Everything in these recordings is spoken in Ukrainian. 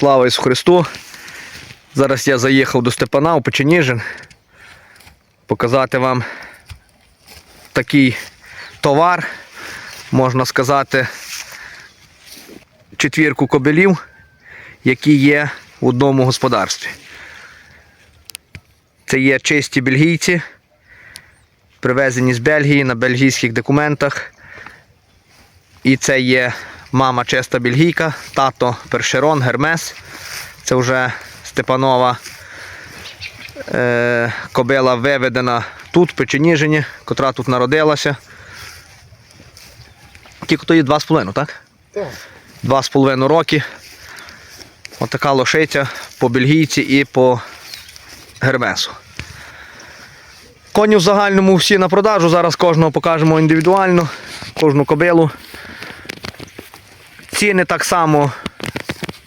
Слава Ісусу Христу! Зараз я заїхав до Степана у Печеніжин. Показати вам такий товар, можна сказати, четвірку кобелів, які є в одному господарстві. Це є чисті бельгійці, привезені з Бельгії на бельгійських документах. І це є мама чиста бельгійка, тато першерон, гермес. Це вже Степанова е, кобила виведена тут, в Печеніжині, котра тут народилася. Тільки то є 2,5, так? Так. Два з половиною роки. Отака лошиця по бельгійці і по гермесу. Коні в загальному всі на продажу. Зараз кожного покажемо індивідуально, кожну кобилу. Ціни так само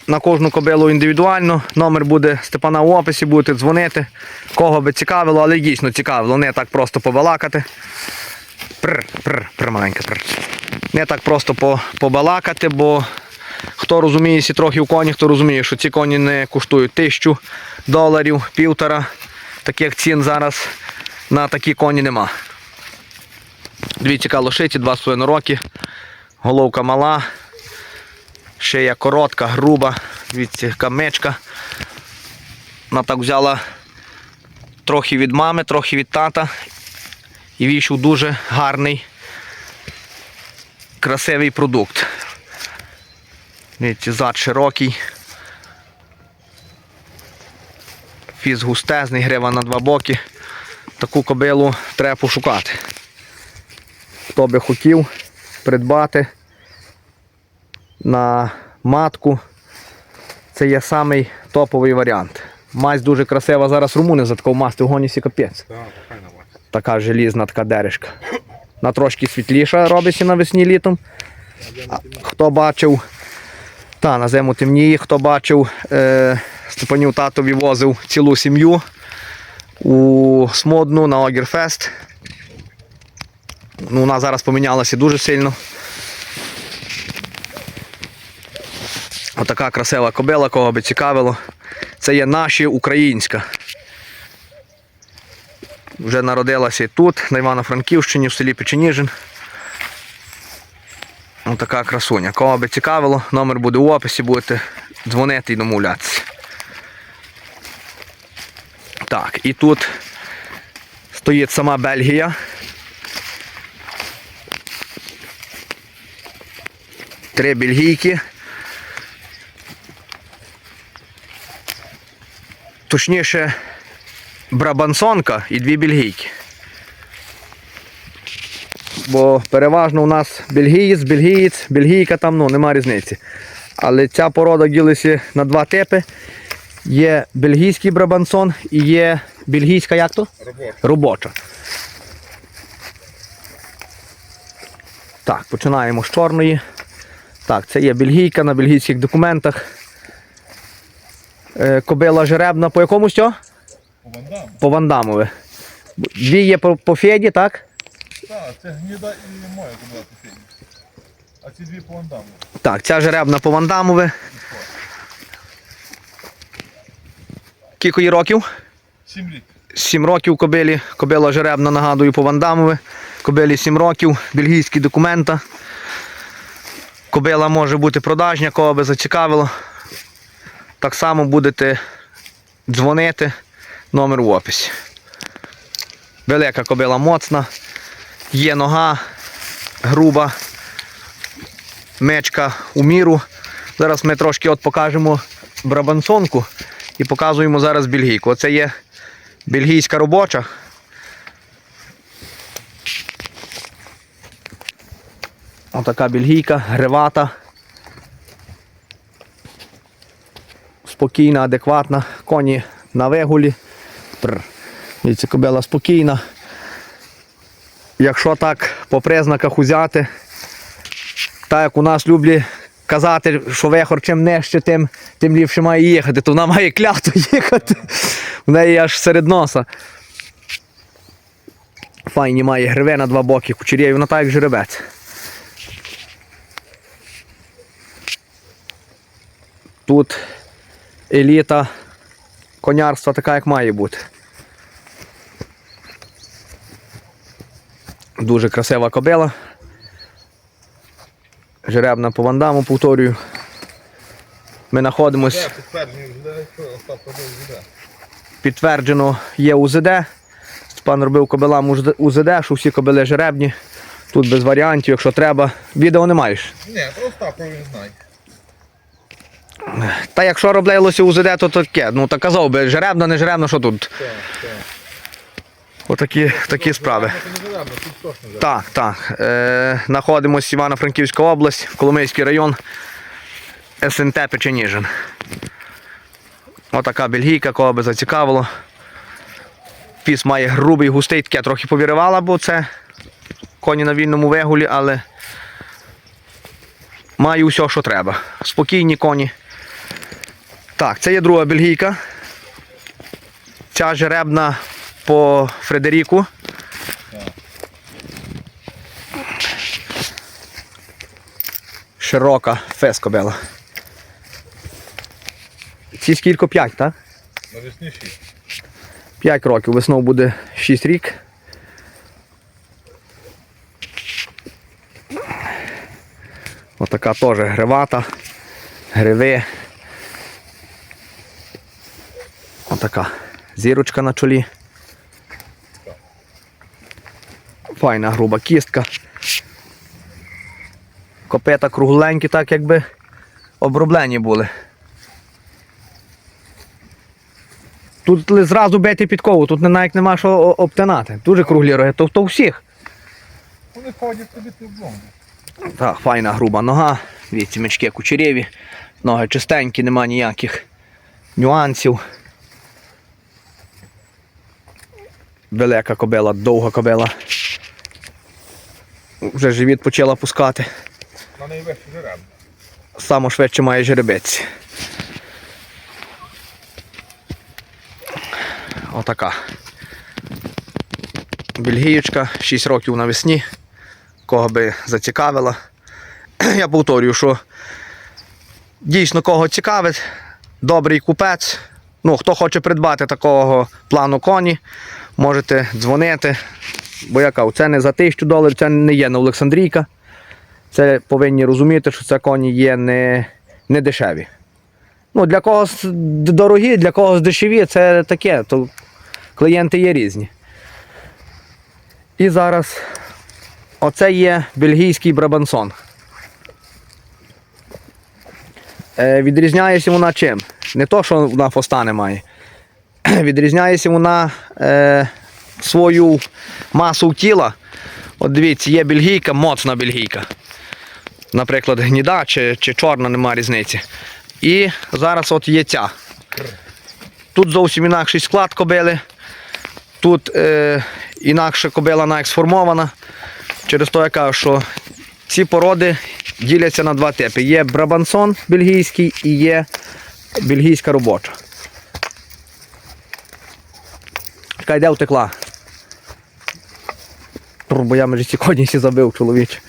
на кожну кобилу індивідуально. Номер буде Степана в описі, будете дзвонити. Кого би цікавило, але дійсно цікавило. Не так просто побалакати. Пр, пр, пр, маленька пр. Не так просто по, побалакати, бо хто розуміється трохи в коні, хто розуміє, що ці коні не коштують тисячу доларів, півтора. Таких цін зараз на такі коні нема. Дивіться, яка лошиці, 2,5 роки. Головка мала. Шия коротка, груба. Дивіться, яка мечка. Вона так взяла трохи від мами, трохи від тата. І вийшов дуже гарний, красивий продукт. Дивіться, зад широкий. Фіз густезний, грива на два боки. Таку кобилу треба пошукати. Хто би хотів придбати на матку. Це є самий топовий варіант. Мазь дуже красива, зараз румуни за таку масти в гонісі капець. Так. Така желізна така дережка. На трошки світліша робиться навесні літом. А хто бачив, та, на зиму темніє, хто бачив, е, Степанів татові возив цілу сім'ю у Смодну на Огірфест. Ну, вона зараз помінялася дуже сильно. Отака красива кобила, кого би цікавило. Це є наші українська. Вже народилася і тут, на Івано-Франківщині, в селі Печеніжин. Ось така красуня. Кого би цікавило, номер буде в описі, будете дзвонити і домовлятися. Так, і тут стоїть сама Бельгія. Три бельгійки. Точніше, брабансонка і дві бельгійки. Бо переважно у нас бельгієць, бельгієць, бельгійка там ну, нема різниці. Але ця порода ділиться на два типи. Є бельгійський брабансон і є бельгійська як то? Робоча. Робоча. Так, починаємо з чорної. Так, це є бельгійка на бельгійських документах. Е, Кобила жеребна по якому що? По вандам. По Вандамове. Дві є по, по Феді, так? Так, це гніда і моя була пофігня. А ці дві по вандаму. Так, ця жеребна по Вандамове. Кілько їй років? Сім літ. 7 років кобилі. Кобила жеребна, нагадую, по Вандамове. Кобилі 7 років, бельгійські документа. Кобила може бути продажня, кого би зацікавило. Так само будете дзвонити. Номер в описі. Велика кобила моцна. Є нога груба. Мечка у міру. Зараз ми трошки от покажемо брабансонку і показуємо зараз бельгійку. Оце є бельгійська робоча. Отака бельгійка, гривата. Спокійна, адекватна. Коні на вигулі. Дивіться, кобила спокійна. Якщо так по признаках узяти, так як у нас люблять казати, що вихор чим нижче, тим, тим ліпше має їхати, то вона має клято їхати. В неї аж серед носа. Файні має гриве на два боки, кучерєві, вона так як жеребець. Тут еліта конярства така, як має бути. Дуже красива кобила. Жеребна по вандаму, повторюю. Ми вже. підтверджено є УЗД. Степан робив кобилам УЗД- що всі кобили жеребні. Тут без варіантів, якщо треба. Відео не маєш. Ні, про Остапа він знає. Та якщо робилося УЗД, то таке. Ну так казав би, жеребно, не жеребно, що тут? Так, так. Отакі такі справи. Так, так. Е, знаходимося Івано-Франківська область, Коломийський район, СНТ Печеніжин. Отака бельгійка, кого би зацікавило. Піс має грубий, густий, таке трохи повіривала, бо це коні на вільному вигулі, але має усе, що треба. Спокійні коні. Так, це є друга бельгійка. Ця жеребна по Фредеріку. Широка фес кобила. Ці скільки 5, так? Навесні шість. 5 років, весною буде 6 рік. Отака теж гривата, гриви. Отака зірочка на чолі. Файна груба кістка. Копита кругленькі, так якби оброблені були. Тут зразу бити підкову, тут навіть нема що обтинати. Дуже круглі роги, то, то всіх. Вони ходять тобі ти. Так, файна груба нога. Дивіться, мечки кучерєві, ноги чистенькі, нема ніяких нюансів. Велика кобила, довга кобила. Вже живіт почала пускати. На найвище жеребно. Само швидше має жеребець. Отака. Бельгієчка, 6 років навесні. Кого би зацікавила. Я повторюю, що дійсно кого цікавить, добрий купець. Ну, хто хоче придбати такого плану коні, можете дзвонити. Бо я кажу, це не за тисячу доларів, це не є на Олександрійка. Це повинні розуміти, що це коні є не, не дешеві. Ну, для когось дорогі, для когось дешеві, це таке, то клієнти є різні. І зараз оце є бельгійський брабансон. Е, відрізняється вона чим? Не то, що вона фоста не має. Відрізняється вона е, свою масу тіла. От дивіться, є бельгійка, моцна бельгійка наприклад, гніда чи, чи чорна, нема різниці. І зараз от є ця. Тут зовсім інакший склад кобили. Тут е, інакше кобила навіть сформована. Через те я кажу, що ці породи діляться на два типи. Є брабансон бельгійський і є бельгійська робоча. Така йде втекла. Бо я межі коні всі забив чоловіче.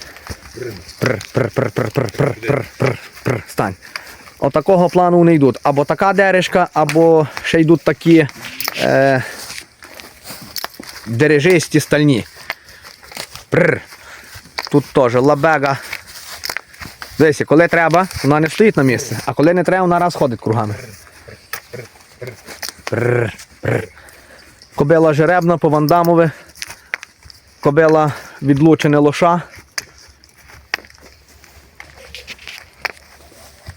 Пр. Стань. Отакого плану вони йдуть. Або така дережка, або ще йдуть такі е, дережисті стальні. Пр. Тут теж лабега. Дивіться, коли треба, вона не стоїть на місці, а коли не треба, вона раз ходить кругами. Пр, пр. Кобила жеребна по вандамове. Кобила відлучене лоша.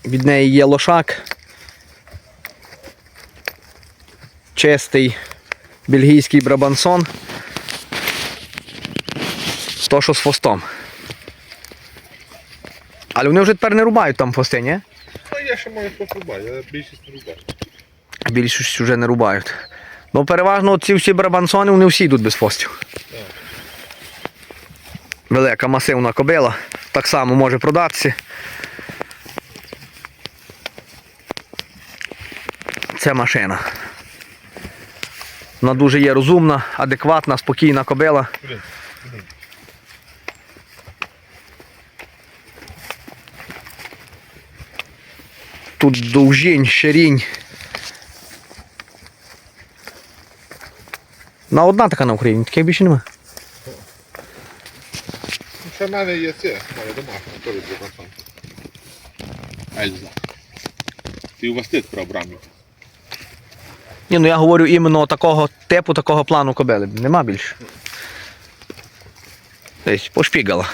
Від неї є лошак. Чистий бельгійський брабансон. То, що з фостом. Але вони вже тепер не рубають там фости, ні? Ну, я ще маю хтось рубати, я більшість не рубаю. Більшість вже не рубають. Ну, переважно ці всі брабансони, вони всі йдуть без фостів. Велика масивна кобила. Так само може продатися. Це машина. Вона дуже є розумна, адекватна, спокійна кобила. Тут довжінь, ширінь На одна така на Україні, таких більше нема. Ну, Ще в мене є це, в домашня, теж для пацан. Ельза. Ти у вас тут про Абрамів. Ні, ну я говорю іменно такого типу, такого плану кобили. Нема більше. Десь пошпігала.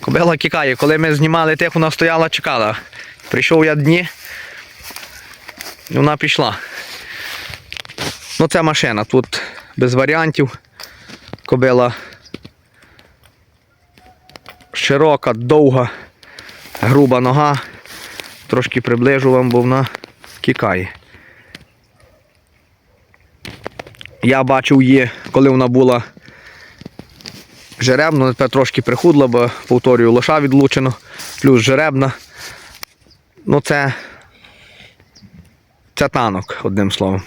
Кобила кікає. Коли ми знімали тих, вона стояла, чекала. Прийшов я дні. І вона пішла. Ну це машина. Тут без варіантів. Кобила широка, довга, груба нога. Трошки приближу вам, бо вона кікає. Я бачив її, коли вона була жеребна, тепер трошки прихудла, бо повторюю, лоша відлучено, плюс жеребна. Ну це. Це танок, одним словом.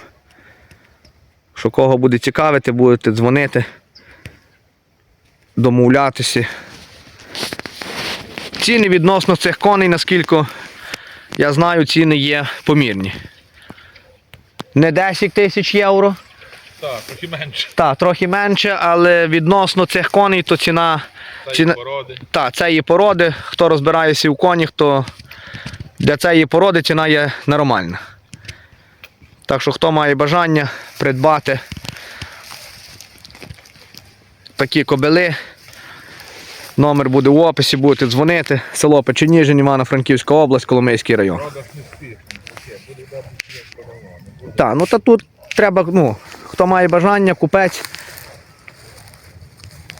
Що кого буде цікавити, будете дзвонити, домовлятися. Ціни відносно цих коней, наскільки я знаю, ціни є помірні. Не 10 тисяч євро. Так, трохи менше. Так, трохи менше, але відносно цих коней, то ціна. Та ціна породи. так, це є породи. Хто розбирається в конях, то для цієї породи ціна є нормальна. Так що, хто має бажання придбати такі кобили, номер буде в описі, будете дзвонити. Село Печеніжин, Івано-Франківська область, Коломийський район. Так, ну та тут треба, ну, хто має бажання, купець.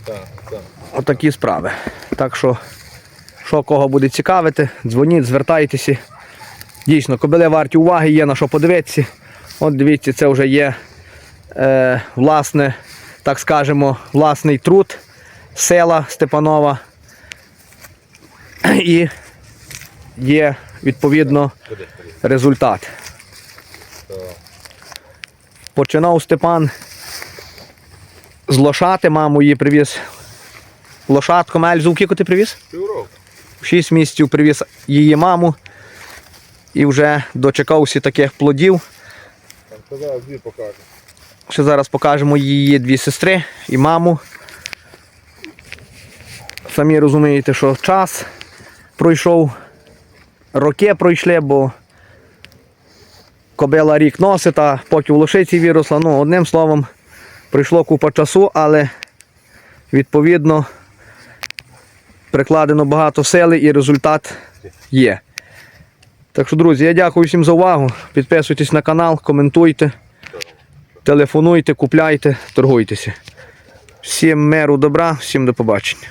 Так, так. Отакі справи. Так що, що кого буде цікавити, дзвоніть, звертайтеся. Дійсно, кобили варті уваги, є на що подивитися. От дивіться, це вже є е, власне, так скажемо, власний труд села Степанова. І є відповідно результат. Починав Степан з лошати, маму її привіз. Лошадку Мельзу, кілько ти привіз? Півроку. В 6 місяців привіз її маму і вже дочекався таких плодів. Там дві покажу. Ще зараз покажемо її дві сестри і маму. Самі розумієте, що час пройшов, роки пройшли, бо кобила рік носить, а поки в лошиці виросла. Ну, одним словом, пройшло купа часу, але відповідно прикладено багато сили і результат є. Так що, друзі, я дякую всім за увагу. Підписуйтесь на канал, коментуйте. Телефонуйте, купляйте, торгуйтеся. Всім миру, добра, всім до побачення.